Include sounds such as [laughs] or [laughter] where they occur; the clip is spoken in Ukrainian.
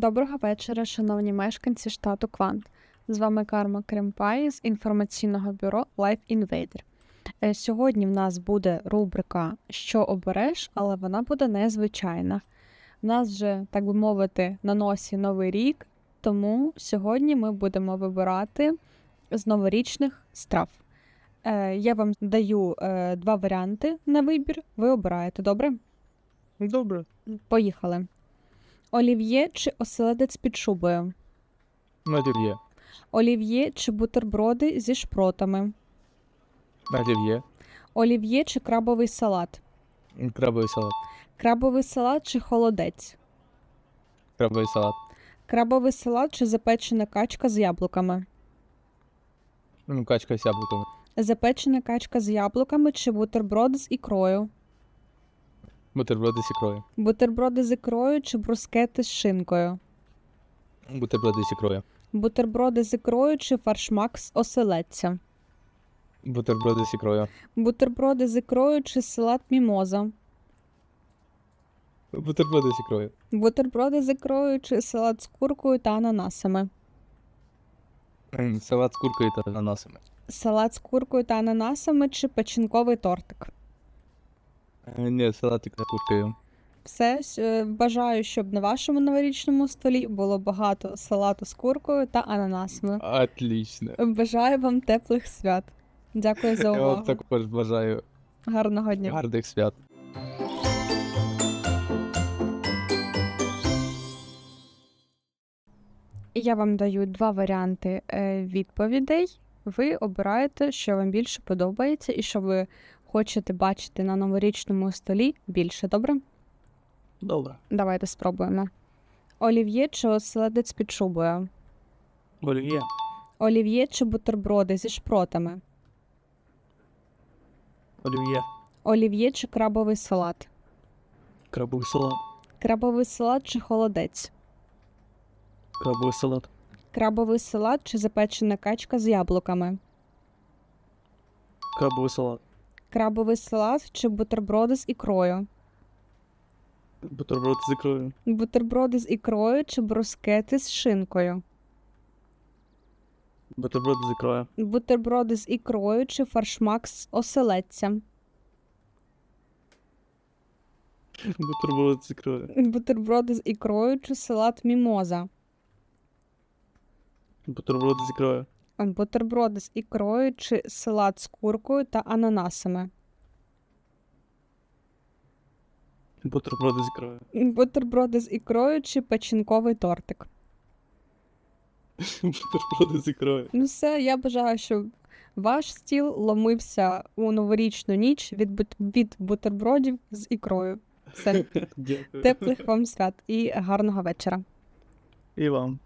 Доброго вечора, шановні мешканці штату Квант. З вами Карма Кремпай з інформаційного бюро Life Invader. Е, Сьогодні в нас буде рубрика Що обереш, але вона буде незвичайна. У нас вже, так би мовити, на носі новий рік, тому сьогодні ми будемо вибирати з новорічних страв. Е, Я вам даю е, два варіанти на вибір. Ви обираєте, добре? Добре. Поїхали. Олів'є чи оселедець під шубою? Олів'є. Олів'є чи бутерброди зі шпротами? Олів'є. Олів'є чи крабовий салат? Крабовий салат. Крабовий салат чи холодець? Крабовий салат. Крабовий салат чи запечена качка з яблуками? Ну, Качка з яблуками. Запечена качка з яблуками чи бутерброди з ікрою? Бутерброди з ікрою. Бутерброди з ікрою чи брускети з шинкою? Бутерброди з ікрою. Бутерброди з ікрою чи фаршмак з оселедця? Бутерброди з ікрою. Бутерброди з ікрою чи салат мімоза? Бутерброди з ікрою. Бутерброди з ікрою чи салат з куркою та ананасами? Салат з куркою та ананасами. Салат з куркою та ананасами чи печінковий тортик? Е, Ні, салат з куркою. Все е, бажаю, щоб на вашому новорічному столі було багато салату з куркою та ананасами. Отлично. Бажаю вам теплих свят. Дякую за Я вам також бажаю Гарного дня. гарних свят. Я вам даю два варіанти е, відповідей. Ви обираєте, що вам більше подобається, і що ви хочете бачити на новорічному столі більше. Добре? Добре. Давайте спробуємо. Олів'є чи оселедець під шубою? Олів'є. Олів'є чи бутерброди зі шпротами? Олів'є. Олів'є чи крабовий салат? Крабовий салат. Крабовий салат чи холодець? Крабовий салат. Крабовий салат чи запечена качка з яблуками? Крабовий салат. Крабовий салат чи бутерброди з ікрою? Бутерброд з ікрою. Бутерброди з ікрою чи брускети з шинкою? Бутерброд з ікрою. Бутерброди з ікрою чи фаршмак з оселедцем? Бутерброд з ікрою. Бутерброди з ікрою чи салат мімоза? Бутерброд з ікрою. Бутерброди з ікрою чи салат з куркою та ананасами? Бутерброди з ікрою. Бутерброди з ікрою чи печінковий тортик? [laughs] Бутерброди з ікрою. Ну все, я бажаю, щоб ваш стіл ломився у новорічну ніч від, бут- від бутербродів з ікрою. Все, [laughs] Дякую. теплих вам свят і гарного вечора. І вам.